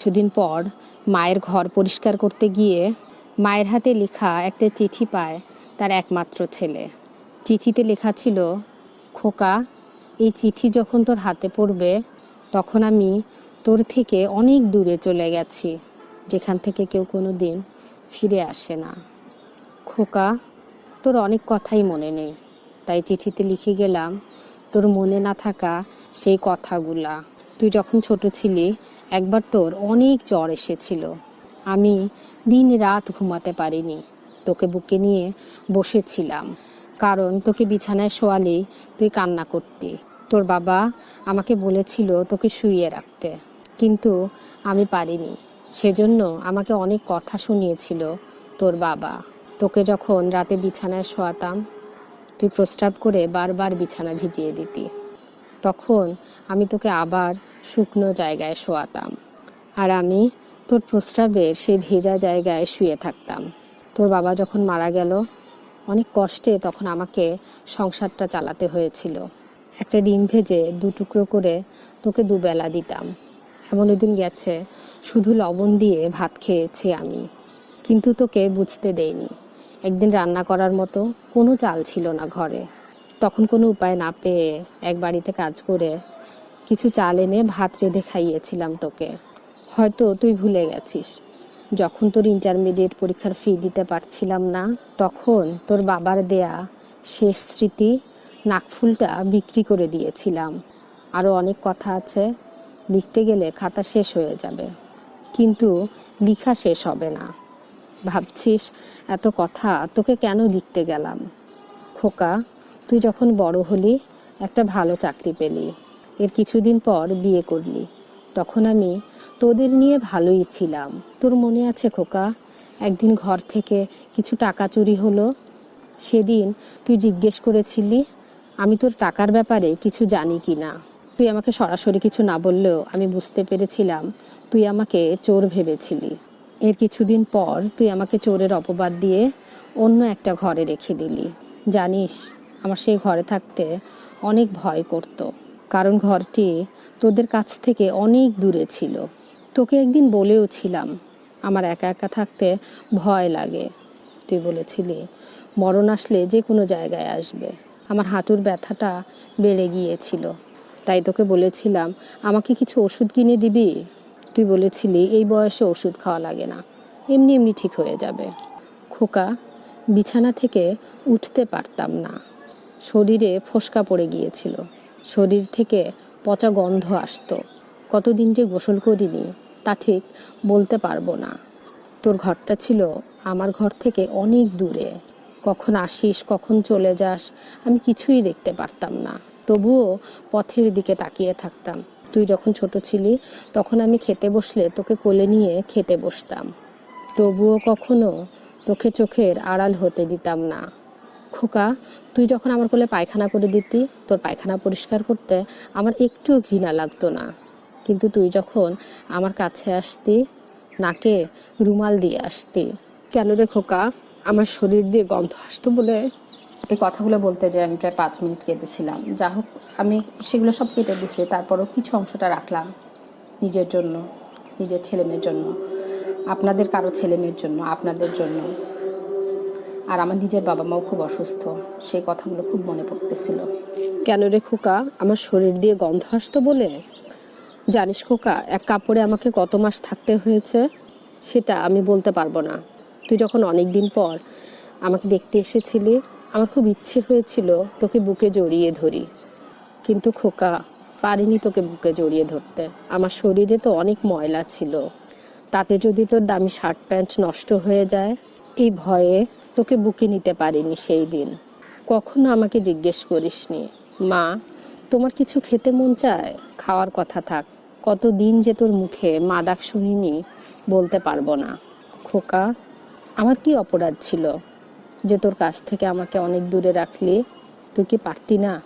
কিছুদিন পর মায়ের ঘর পরিষ্কার করতে গিয়ে মায়ের হাতে লেখা একটা চিঠি পায় তার একমাত্র ছেলে। চিঠিতে লেখা ছিল, খোকা, এই চিঠি যখন তোর হাতে পড়বে, তখন আমি তোর থেকে অনেক দূরে চলে গেছি, যেখান থেকে কেউ কোনো দিন ফিরে আসে না। খোকা, তোর অনেক কথাই মনে নেই, তাই চিঠিতে লিখে গেলাম, তোর মনে না থাকা সেই কথাগুলা। তুই যখন ছোট ছিলি একবার তোর অনেক জ্বর এসেছিল। আমি দিন রাত ঘুমাতে পারিনি। তোকে বুকে নিয়ে বসেছিলাম। কারণ তোকে বিছানায় শোয়ালেই তুই কান্না করতি। তোর বাবা আমাকে বলেছিল তোকে শুইয়ে রাখতে। কিন্তু আমি পারিনি। সেজন্য আমাকে অনেক কথা শুনিয়েছিল তোর বাবা। তোকে যখন রাতে বিছানায় শোয়াতাম, তুই প্রস্রাব করে বারবার বিছানা ভিজিয়ে দিতি। তখন আমি তোকে আবার শুকনো জায়গায় শোয়াতাম। আর আমি তোর প্রস্রাবের সেই ভেজা জায়গায় শুয়ে থাকতাম। তোর বাবা যখন মারা গেল, অনেক কষ্টে তখন আমাকে সংসারটা চালাতে হয়েছিল। একটা ডিম ভেজে দু টুকরো করে তোকে দুবেলা দিতাম। এমন দিন গেছে, শুধু লবণ দিয়ে ভাত খেয়েছি আমি। কিন্তু তোকে বুঝতে দেইনি। একদিন রান্না করার মতো কোনো চাল ছিল না ঘরে। তখন কোনো উপায় না পেয়ে এক বাড়িতে কাজ করে কিছু চাল এনে ভাত রেঁধে খাইয়েছিলাম তোকে। হয়তো তুই ভুলে গেছিস। যখন তোর ইন্টারমিডিয়েট পরীক্ষার ফি দিতে পারছিলাম না, তখন তোর বাবার দেয়া শেষ স্মৃতি নাকফুলটা বিক্রি করে দিয়েছিলাম। আরও অনেক কথা আছে, লিখতে গেলে খাতা শেষ হয়ে যাবে। কিন্তু লিখা শেষ হবে না। ভাবছিস, এত কথা, তোকে কেন লিখতে গেলাম? খোকা তুই যখন বড় হলি, একটা ভালো চাকরি পেলি। এর কিছুদিন পর বিয়ে করলি। তখন আমি তোদের নিয়ে ভালোই ছিলাম। তোর মনে আছে খোকা, একদিন ঘর থেকে কিছু টাকা চুরি হলো? সেদিন তুই জিজ্ঞেস করেছিলি, আমি তোর টাকার ব্যাপারে কিছু জানি কি না? তুই আমাকে সরাসরি কিছু না বললেও আমি বুঝতে পেরেছিলাম তুই আমাকে চোর ভেবেছিলি। এর কিছুদিন পর তুই আমাকে চোরের অপবাদ দিয়ে অন্য একটা ঘরে রেখে দিলি। জানিস আমার সেই ঘরে থাকতে অনেক ভয় করতো। কারণ ঘরটি তোদের কাছ থেকে অনেক দূরে ছিল। তোকে একদিন বলেও ছিলাম আমার একা একা থাকতে ভয় লাগে। তুই বলেছিলি, মরণ আসলে যে কোনো জায়গায় আসবে। আমার হাঁটুর ব্যথাটা বেড়ে গিয়েছিল। তাই তোকে বলেছিলাম, আমাকে কিছু ওষুধ কিনে দিবি? তুই বলেছিলি, এই বয়সে ওষুধ খাওয়া লাগে না। এমনি এমনি ঠিক হয়ে যাবে। খোকা, বিছানা থেকে উঠতে পারতাম না। শরীরে ফোসকা পড়ে গিয়েছিল। শরীর থেকে পচা গন্ধ আসতো। কতদিন যে গোসল করিনি, তা ঠিক বলতে পারব না। তোর ঘরটা ছিল আমার ঘর থেকে অনেক দূরে। কখন আসিস, কখন চলে যাস, আমি কিছুই দেখতে পারতাম না। তবুও পথের দিকে তাকিয়ে থাকতাম। তুই যখন ছোট ছিলি, তখন আমি খেতে বসলে তোকে কোলে নিয়ে খেতে বসতাম। তবুও কখনো তোকে চোখের আড়াল হতে দিতাম না। খোকা, তুই যখন আমার কোলে পায়খানা করে দিতি, তোর পায়খানা পরিষ্কার করতে আমার একটু ঘৃণা লাগতো না। কিন্তু তুই যখন আমার কাছে আসতি, নাকে রুমাল দিয়ে আসতি। কেন রে খোকা? আমার শরীর দিয়ে গন্ধ আসতো বলে এই কথাগুলো বলতে যে আমি প্রায় পাঁচ মিনিট কেঁদেছিলাম। যা হোক, আমি সেগুলো সব কেটে দিছি, তারপরও কিছু অংশটা রাখলাম নিজের জন্য, নিজের ছেলেমেয়ের জন্য। আপনাদের কারও ছেলেমেয়ের জন্য, আপনাদের জন্য। আর আমার নিজের বাবা মাও খুব অসুস্থ। সেই কথাগুলো খুব মনে পড়তেছিল। কেন রে খোকা? আমার শরীর দিয়ে গন্ধ আসতো বলে? জানিস খোকা, এক কাপড়ে আমাকে কত মাস থাকতে হয়েছে সেটা আমি বলতে পারব না। তুই যখন অনেক দিন পর আমাকে দেখতে এসেছিলি, আমার খুব ইচ্ছে হয়েছিল তোকে বুকে জড়িয়ে ধরি। কিন্তু খোকা, পারিনি তোকে বুকে জড়িয়ে ধরতে। আমার শরীরে তো অনেক ময়লা ছিল। তাতে যদি তোর দামি শার্ট প্যান্ট নষ্ট হয়ে যায়, এই ভয়ে তোকে বুকে নিতে পারিনি সেই দিন। কখনো আমাকে জিজ্ঞেস করিসনি। মা, তোমার কিছু খেতে মন চায়? খাওয়ার কথা থাক। কত দিন যে তোর মুখে মা ডাক শুনিনি, বলতে পারব না। খোকা, আমার কি অপরাধ ছিল? যে তোর কাছ থেকে আমাকে অনেক দূরে রাখলি? তুই কি পারতি না?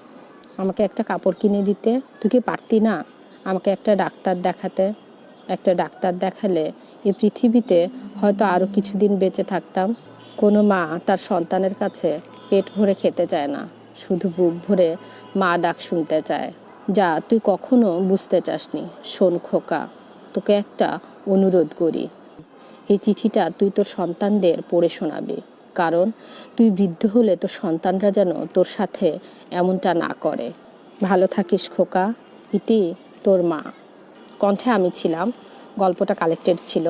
আমাকে একটা কাপড় কিনে দিতে? তুই কি পারতি না? আমাকে একটা ডাক্তার দেখাতে? একটা ডাক্তার দেখালে এই পৃথিবীতে হয়তো আরও কিছুদিন বেঁচে থাকতাম। কোনো মা তার সন্তানের কাছে পেট ভরে খেতে চায় না, শুধু বুক ভরে মা ডাক শুনতে চায়। যা, তুই কখনো বুঝতে চাসনি। শোন খোকা, তোকে একটা অনুরোধ করি। এই চিঠিটা তুই তোর সন্তানদের পড়ে শোনাবি, কারণ তুই বৃদ্ধ হলে তোর সন্তানরা যেন তোর সাথে এমনটা না করে। ভালো থাকিস খোকা, ইতি তোর মা। কণ্ঠে আমি ছিলাম, গল্পটা কালেক্টেড ছিল।